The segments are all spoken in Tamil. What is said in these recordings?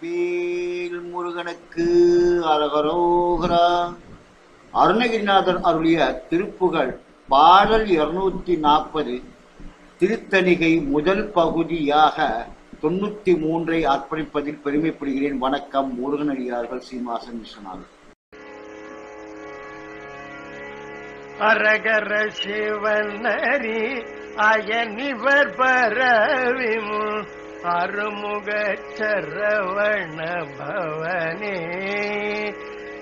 வெற்றிவேல் முருகனுக்கு அரகரோகரா. அருணகிரிநாதர் அருளிய திருப்புகழ் பாடல் இருநூத்தி நாற்பது திருத்தணிகை முதல் பகுதியாக தொண்ணூத்தி மூன்றை அர்ப்பணிப்பதில் பெருமைப்படுகிறேன். வணக்கம் முருகன் அடிகிறார்கள் சீமாசன் விஸ்வநாதன் அரகர சிவனரி அயனிவர் பரவிமு அருமுக சரவண பவனே.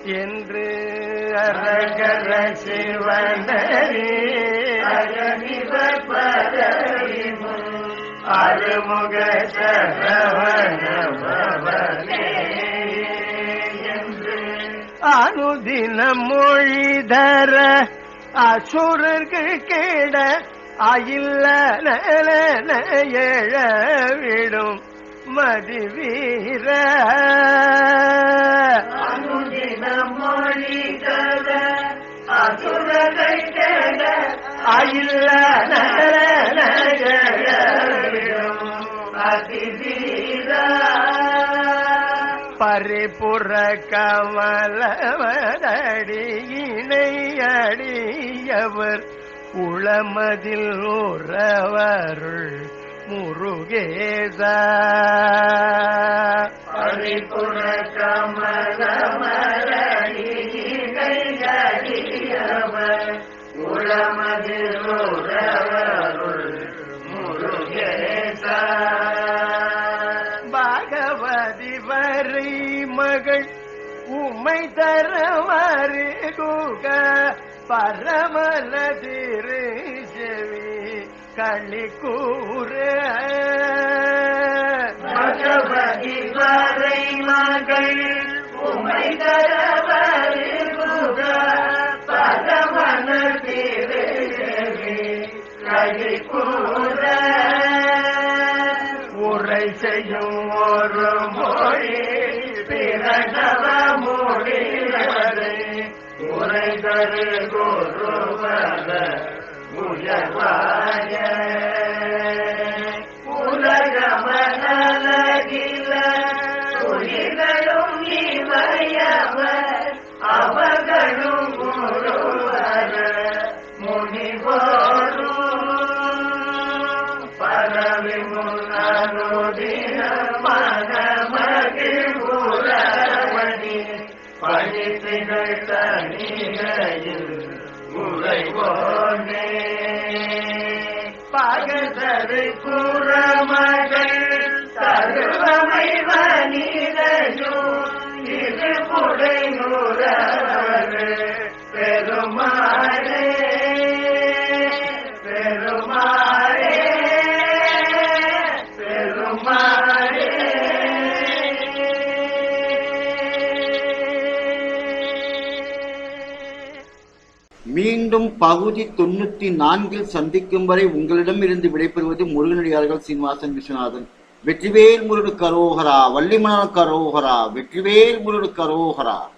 என்று அரகர சிவனரி. அருமுக சரவண பவனே. என்று அனுதின மொழிதர அசுரர்கள் கேட அயில்ல நலன எழவிடும் மதிவீர அயில்ல எழவிடும் பரிபுற கமலவதடியினை அடியவர் உளமதில் உறவருள் முருகேச. பரிபுற முருகேசா வரை மகள் உமை தரவாறு குக. பரமல திரு செவி களி கூற. பகவதி வரை மகள் உமை தரவாறு குக பரமல திரு செவி களி கூற. உரை செய்யும் ஒரு மொழி பிறகவ மொழிவரை உரை தரு குருவர உயர்வாய உலகமனகில உயிர்களும் இவையவர் அவர்களும் குருவர முனிவோரும் பரவி முன்னோதின பழித்திகள் தனிகையில் உறைவோனே பகதரு தருவமை மீண்டும் பகுதி தொண்ணூத்தி நான்கில் சந்திக்கும் வரை உங்களிடமிருந்து விடைபெறுவது முருகனடியார்கள் சீனிவாசன் விஸ்வநாதன். வெற்றிவேல் முருகனுக்கு அரோகரா வள்ளிமணனுக்கு அரோகரா வெற்றிவேல் முருகனுக்கு அரோகரா